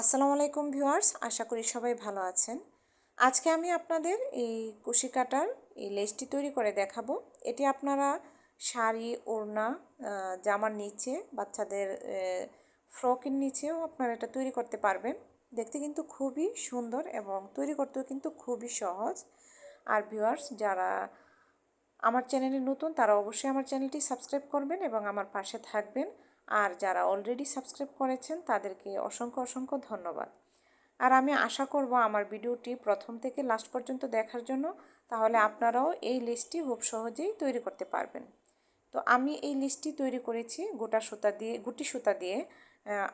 আসসালামু আলাইকুম ভিউয়ার্স, আশা করি সবাই ভালো আছেন। আজকে আমি আপনাদের এই কুশি কাটার এই লেসটি তৈরি করে দেখাবো। এটি আপনারা শাড়ি, ওড়না জামার নিচে, বাচ্চাদের ফ্রকের নিচেও আপনারা এটা তৈরি করতে পারবেন। দেখতে কিন্তু খুবই সুন্দর এবং তৈরি করতেও কিন্তু খুবই সহজ। আর ভিউয়ার্স, যারা আমার চ্যানেলে নতুন, তারা অবশ্যই আমার চ্যানেলটি সাবস্ক্রাইব করবেন এবং আমার পাশে থাকবেন। আর যারা অলরেডি সাবস্ক্রাইব করেছেন তাদেরকে অসংখ্য অসংখ্য ধন্যবাদ। আর আমি আশা করব আমার ভিডিওটি প্রথম থেকে লাস্ট পর্যন্ত দেখার জন্য তাহলে আপনারাও এই লিস্টটি খুব সহজেই তৈরি করতে পারবেন। তো আমি এই লিস্টটি তৈরি করেছি গোটা সুতা দিয়ে গুটি সুতা দিয়ে।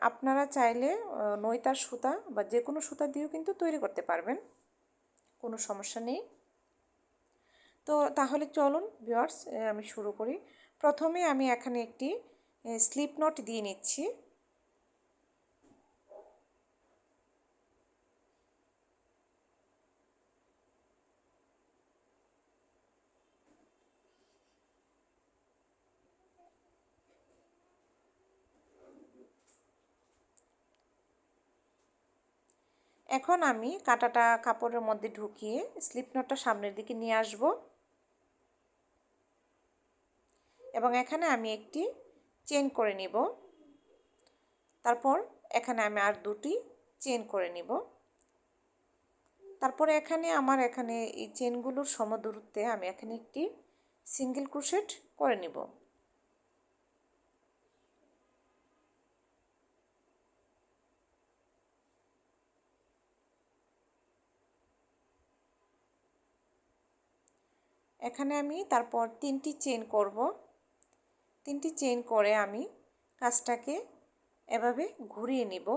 আপনারা চাইলে আহ, নয়তার সুতা বা যে কোনো সুতা দিয়েও কিন্তু তৈরি করতে পারবেন। কোনো সমস্যা নেই। তো তাহলে চলুন ভিউয়ার্স আমি শুরু করি। প্রথমে আমি এখানে একটি স্লিপ নট দিয়ে নিচ্ছি। এখন আমি কাটাটা কাপড়ের মধ্যে ঢুকিয়ে স্লিপ নটটা সামনের দিকে নিয়ে আসব। এবং এখানে আমি একটি চেন করে নিব। তারপর এখানে আমি আর দুটি চেন করে নিব। তারপরে এখানে আমার এখানে এই চেনগুলোর সমদূরত্বে আমি এখানে একটি সিঙ্গেল ক্রুশেট করে নিব। এখানে আমি তারপর তিনটি চেন করব। তিনটি চেন করে আমি কাজটাকে এভাবে ঘুরিয়ে নিব।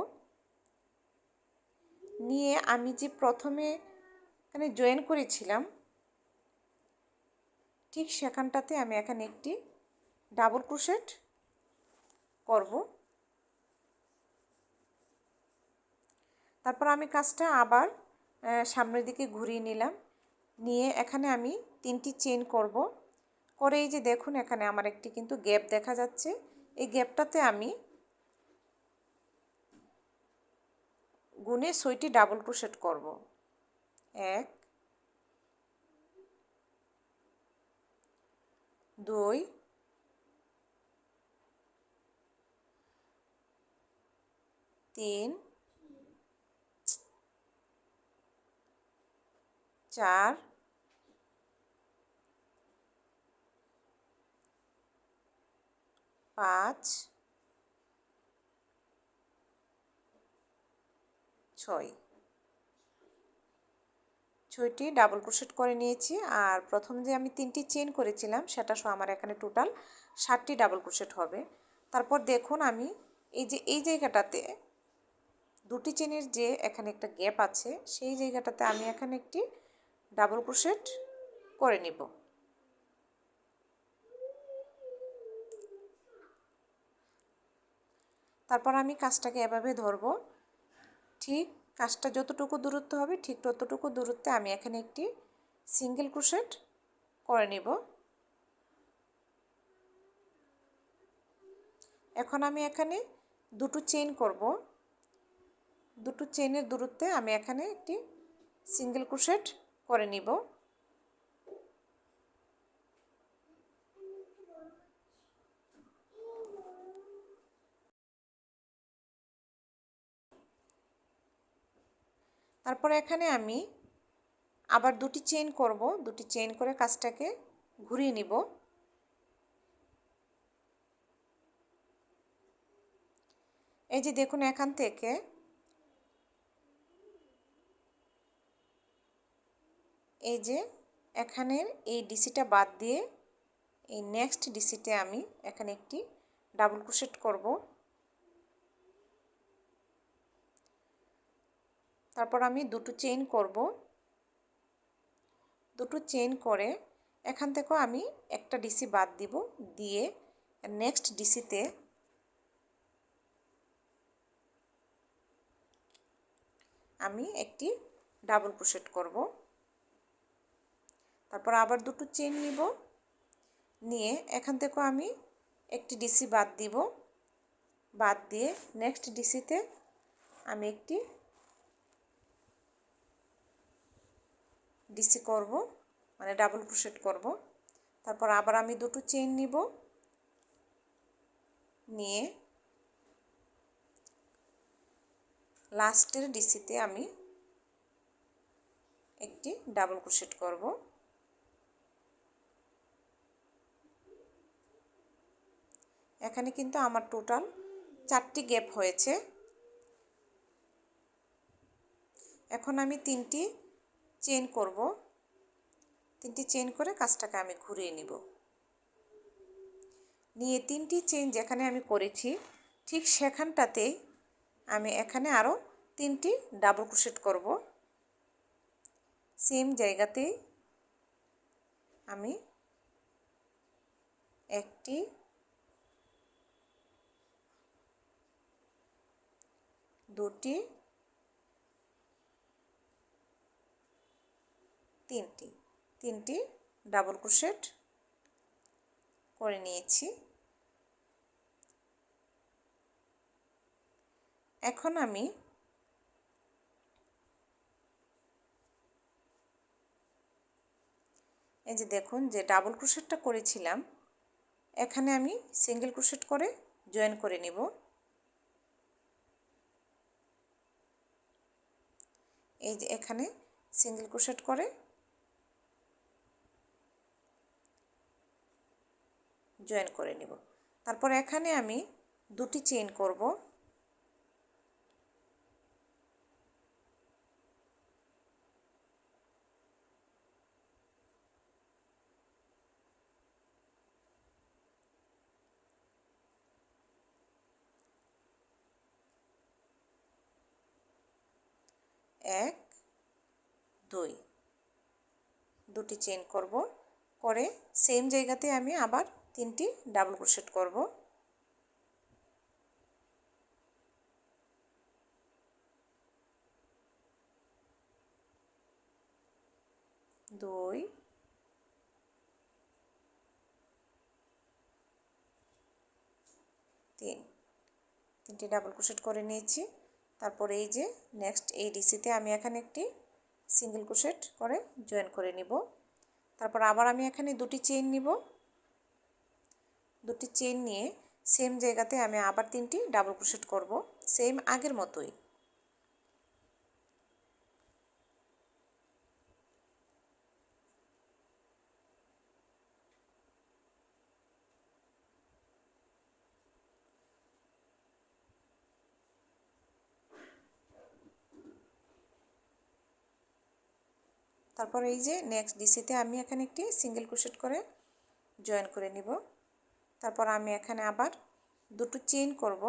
নিয়ে আমি যে প্রথমে এখানে জয়েন করেছিলাম, ঠিক সেখানটাতে আমি এখানে একটি ডাবল ক্রুশেট করব। তারপর আমি কাজটা আবার সামনের দিকে ঘুরিয়ে নিলাম। নিয়ে এখানে আমি তিনটি চেন করব। করে এই যে দেখুন, এখানে আমার একটি কিন্তু গ্যাপ দেখা যাচ্ছে। এই গ্যাপটাতে আমি গুনে ছয়টি ডাবল ক্রোশেট করব। এক, দুই, তিন, চার পাঁচ, ছয়। ছয়টি ডাবল ক্রোশেট করে নিয়েছি আর প্রথম যে আমি তিনটি চেন করেছিলাম সেটা সহ আমার এখানে টোটাল ষাটটি ডাবল ক্রোশেট হবে। তারপর দেখুন আমি এই যে, এই জায়গাটাতে দুটি চেনের যে এখানে একটা গ্যাপ আছে, সেই জায়গাটাতে আমি এখানে একটি ডাবল ক্রোশেট করে নিব। তারপর আমি কাজটাকে এভাবে ধরবো। ঠিক, কাজটা যতটুকু দূরত্ব হবে, ঠিক ততটুকু দূরত্বে আমি এখানে একটি সিঙ্গেল ক্রোশেট করে নিব। এখন আমি এখানে দুটো চেন করব। দুটো চেনের দূরত্বে আমি এখানে একটি সিঙ্গেল ক্রোশেট করে নিব। তারপরে এখানে আমি আবার দুটি চেন করব। দুটি চেন করে কাজটাকে ঘুরিয়ে নিব। এই যে দেখুন এখান থেকে এই যে এখানের এই ডিসিটা বাদ দিয়ে এই নেক্সট ডিসিতে আমি এখানে একটি ডাবল ক্রোশেট করব। তারপর আমি দুটো চেইন করব। দুটো চেইন করে এখান থেকেও আমি একটা ডিসি বাদ দিব দিয়ে নেক্সট ডিসিতে আমি একটি ডাবল ক্রোশেট করব। তারপর আবার দুটো চেন নিব। নিয়ে এখান থেকেও আমি একটি ডিসি বাদ দিব। বাদ দিয়ে নেক্সট ডিসিতে আমি একটি ডিসি করব মানে ডাবল ক্রোশেট করব। তারপর আবার আমি দুটো চেইন নিব। নিয়ে লাস্টের ডিসিতে আমি একটি ডাবল ক্রোশেট করব। এখানে কিন্তু আমার টোটাল চারটি গ্যাপ হয়েছে। এখন আমি তিনটি চেন করব। তিনটি চেন করে কাজটাকে আমি ঘুরিয়ে নিব। নিয়ে তিনটি চেন যেখানে আমি করেছি, ঠিক সেখানটাতেই আমি এখানে আরও তিনটি ডাবল ক্রোশেট করব। সেম জায়গাতেই আমি একটি দুটি তিনটি তিনটি ডাবল ক্রোশেট করে নিয়েছি। এখন আমি এই যে দেখুন যে ডাবল ক্রোশেটটা করেছিলাম, এখানে আমি সিঙ্গেল ক্রোশেট করে জয়েন করে নিব। এই যে এখানে সিঙ্গেল ক্রোশেট করে জয়েন করে নিব। তারপর এখানে আমি দুটি চেইন করব। এক, দুই, দুটি চেন করব। করে সেম জায়গাতে আমি আবার তিনটি ডাবল ক্রোশেট করব। দুই, তিন। তিনটি ডাবল ক্রোশেট করে নিয়েছি। তারপরে এই যে নেক্সট এই ডিসিতে আমি এখানে একটি সিঙ্গেল ক্রোশেট করে জয়েন করে নিব। তারপর আবার আমি এখানে দুটি চেইন নিব। দুটি চেন নিয়ে সেম জায়গাতে আমি আবার তিনটি ডাবল ক্রোশেট করব সেম আগের মতোই। তারপর এই যে নেক্সট ডিসিতে আমি এখানে একটি সিঙ্গেল ক্রোশেট করে জয়েন করে নিব। তারপর আমি এখানে আবার দুটো চেইন করব।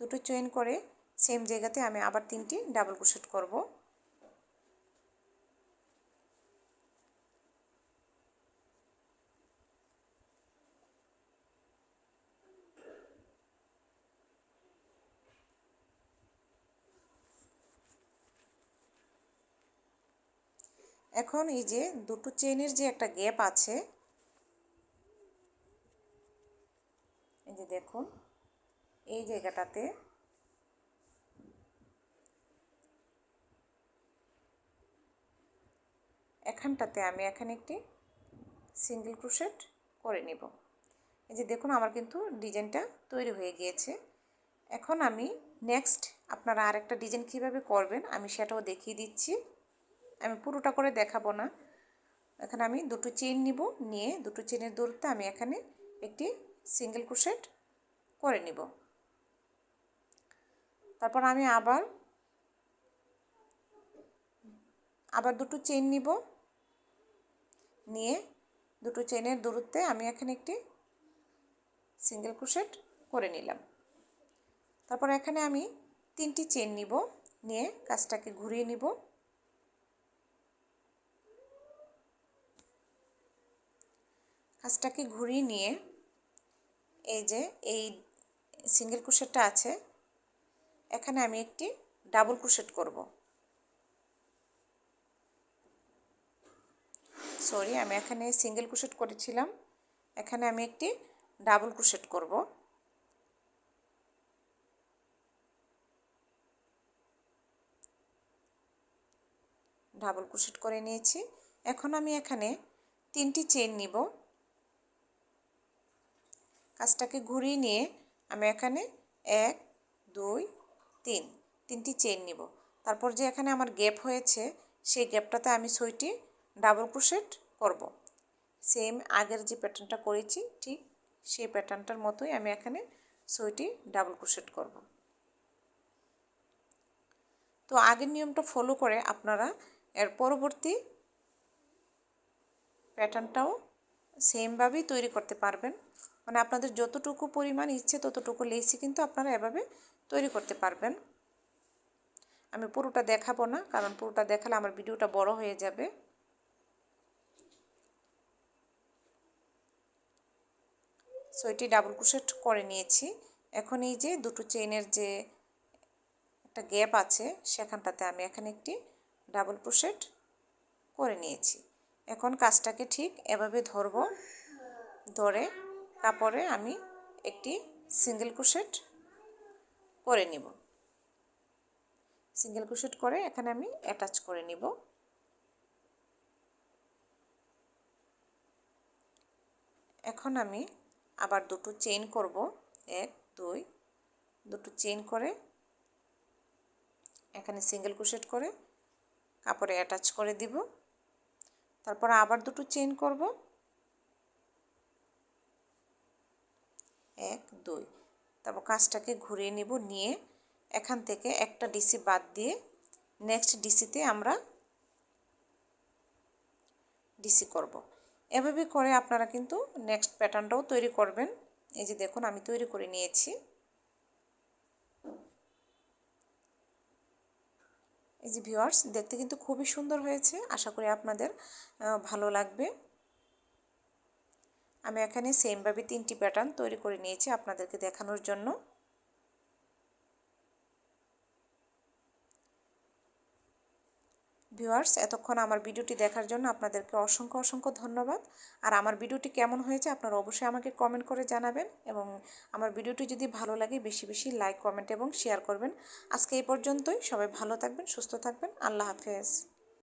দুটো চেইন করে সেম জায়গাতে আমি আবার তিনটি ডাবল ক্রোশেট করব। এখন এই যে দুটো চেনের যে একটা গ্যাপ আছে এই যে দেখুন, এই জায়গাটাতে এখানটাতে আমি এখানে একটি সিঙ্গেল ক্রোশেট করে নিব। এই যে দেখুন, আমার কিন্তু ডিজাইনটা তৈরি হয়ে গিয়েছে। এখন আমি নেক্সট আপনারা আরেকটা ডিজাইন কীভাবে করবেন, আমি সেটাও দেখিয়ে দিচ্ছি। আমি পুরোটা করে দেখাবো না। এখানে আমি দুটো চেন নিব, নিয়ে দুটো চেনের দূরত্বে আমি এখানে একটি সিঙ্গেল ক্রোশেট করে নিব। তারপর আমি আবার আবার দুটো চেন নিব। নিয়ে দুটো চেনের দূরত্বে আমি এখানে একটি সিঙ্গেল ক্রোশেট করে নিলাম। তারপর এখানে আমি তিনটি চেন নিব। নিয়ে কাজটাকে ঘুরিয়ে নিব। কাজটাকে ঘুরিয়ে নিয়ে এই যে, এই সিঙ্গেল কুশেটটা আছে, এখানে আমি একটি ডাবল কুশেট করব। সরি আমি এখানে সিঙ্গেল কুশেট করেছিলাম, এখানে আমি একটি ডাবল কুশেট করব। ডাবল কুশেট করে নিয়েছি। এখন আমি এখানে তিনটি চেন নিব। কাজটাকে ঘুরিয়ে নিয়ে আমি এখানে এক, দুই, তিন, তিনটি চেন নিব। তারপর যে এখানে আমার গ্যাপ হয়েছে, সেই গ্যাপটাতে আমি ছয়টি ডাবল ক্রোশেট করব। সেম আগের যে প্যাটার্নটা করেছি, ঠিক সেই প্যাটার্নটার মতোই আমি এখানে ছয়টি ডাবল ক্রোশেট করব। তো আগের নিয়মটা ফলো করে আপনারা এর পরবর্তী প্যাটার্নটাও সেমভাবেই তৈরি করতে পারবেন। মানে আপনাদের যতটুকু পরিমাণ ইচ্ছে ততটুকু লেসি কিন্তু আপনারা এভাবে তৈরি করতে পারবেন। আমি পুরোটা দেখাবো না, কারণ পুরোটা দেখালে আমার ভিডিওটা বড় হয়ে যাবে। ছয়টি ডাবল ক্রোশেট করে নিয়েছি। এখন এই যে দুটো চেইনের যে একটা গ্যাপ আছে, সেখানটাতে আমি এখানে একটি ডাবল ক্রোশেট করে নিয়েছি। এখন কাজটাকে ঠিক এভাবে ধরবো, ধরে কাপড়ে আমি একটি সিঙ্গেল ক্রোশেট করে নিব। সিঙ্গেল ক্রোশেট করে এখানে আমি অ্যাটাচ করে নিব। এখন আমি আবার দুটো চেইন করব। এক, দুই, দুটো চেইন করে এখানে সিঙ্গেল ক্রোশেট করে কাপড়ে অ্যাটাচ করে দিব। তারপর আবার দুটো চেইন করব। এক, দুই। তারপর কাজটাকে ঘুরিয়ে নিব, নিয়ে এখান থেকে একটা ডিসি বাদ দিয়ে নেক্সট ডিসিতে আমরা ডিসি করব। এভাবে করে আপনারা কিন্তু নেক্সট প্যাটার্নটাও তৈরি করবেন। এই যে দেখুন, আমি তৈরি করে নিয়েছি। এই যে ভিউয়ার্স দেখতে কিন্তু খুবই সুন্দর হয়েছে। আশা করি আপনাদের ভালো লাগবে। আমি এখানে সেমভাবে তিনটি প্যাটার্ন তৈরি করে নিয়েছি আপনাদেরকে দেখানোর জন্য। ভিউয়ার্স এতক্ষণ আমার ভিডিওটি দেখার জন্য আপনাদেরকে অসংখ্য অসংখ্য ধন্যবাদ। আর আমার ভিডিওটি কেমন হয়েছে আপনারা অবশ্যই আমাকে কমেন্ট করে জানাবেন এবং আমার ভিডিওটি যদি ভালো লাগে বেশি বেশি লাইক কমেন্ট এবং শেয়ার করবেন। আজকে এই পর্যন্তই। সবাই ভালো থাকবেন, সুস্থ থাকবেন। আল্লাহ হাফেজ।